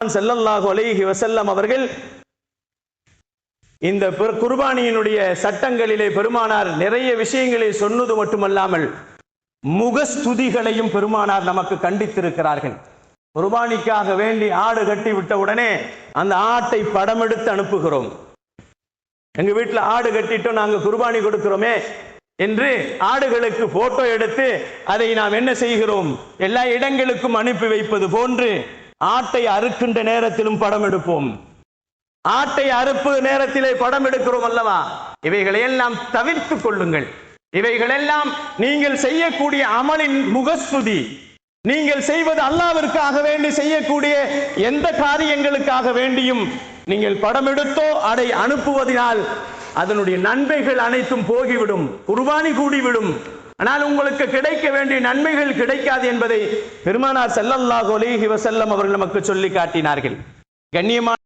செல்லல்லாஹு அலைஹி வசல்லம் அவர்கள் இந்த குர்பானியினுடைய சட்டங்களிலே பெருமானார் நிறைய விஷயங்களை சொன்னது மட்டுமல்லாமல் முகஸ்துதிகளையும் பெருமானார் நமக்கு கண்டித்திருக்கிறார்கள். குர்பானிக்காக வேண்டி ஆடு கட்டி விட்ட உடனே அந்த ஆட்டை படம் எடுத்து அனுப்புகிறோம். எங்க வீட்டுல ஆடு கட்டிட்டோம் நாங்க குர்பானி கொடுக்கிறோமே என்று ஆடுகளுக்கு போட்டோ எடுத்து அதை நாம் என்ன செய்கிறோம்? எல்லா இடங்களுக்கும் அனுப்பி வைப்பது போன்று ஆட்டை அறுக்கின்ற நேரத்திலும் படம் எடுப்போம். ஆட்டை அறுப்பு நேரத்திலே படம் எடுக்கிறோம் அல்லவா? இவைகளையெல்லாம் தவிர்த்துக் கொள்ளுங்கள். இவைகளெல்லாம் நீங்கள் செய்யக்கூடிய அமலின் முகஸ்துதி. நீங்கள் செய்வது அல்லாவிற்காக வேண்டி செய்யக்கூடிய எந்த காரியங்களுக்காக வேண்டியும் நீங்கள் படம் எடுத்தோ அதை அனுப்புவதனால் அதனுடைய நன்மைகள் அனைத்தும் போகிவிடும். குர்பானி கூடிவிடும். ஆனால் உங்களுக்கு கிடைக்க வேண்டிய நன்மைகள் கிடைக்காது என்பதை பெருமானார் செல்லல்லாஹோலி அலைஹி வஸல்லம் அவர்கள் நமக்கு சொல்லி காட்டினார்கள். கண்ணியமான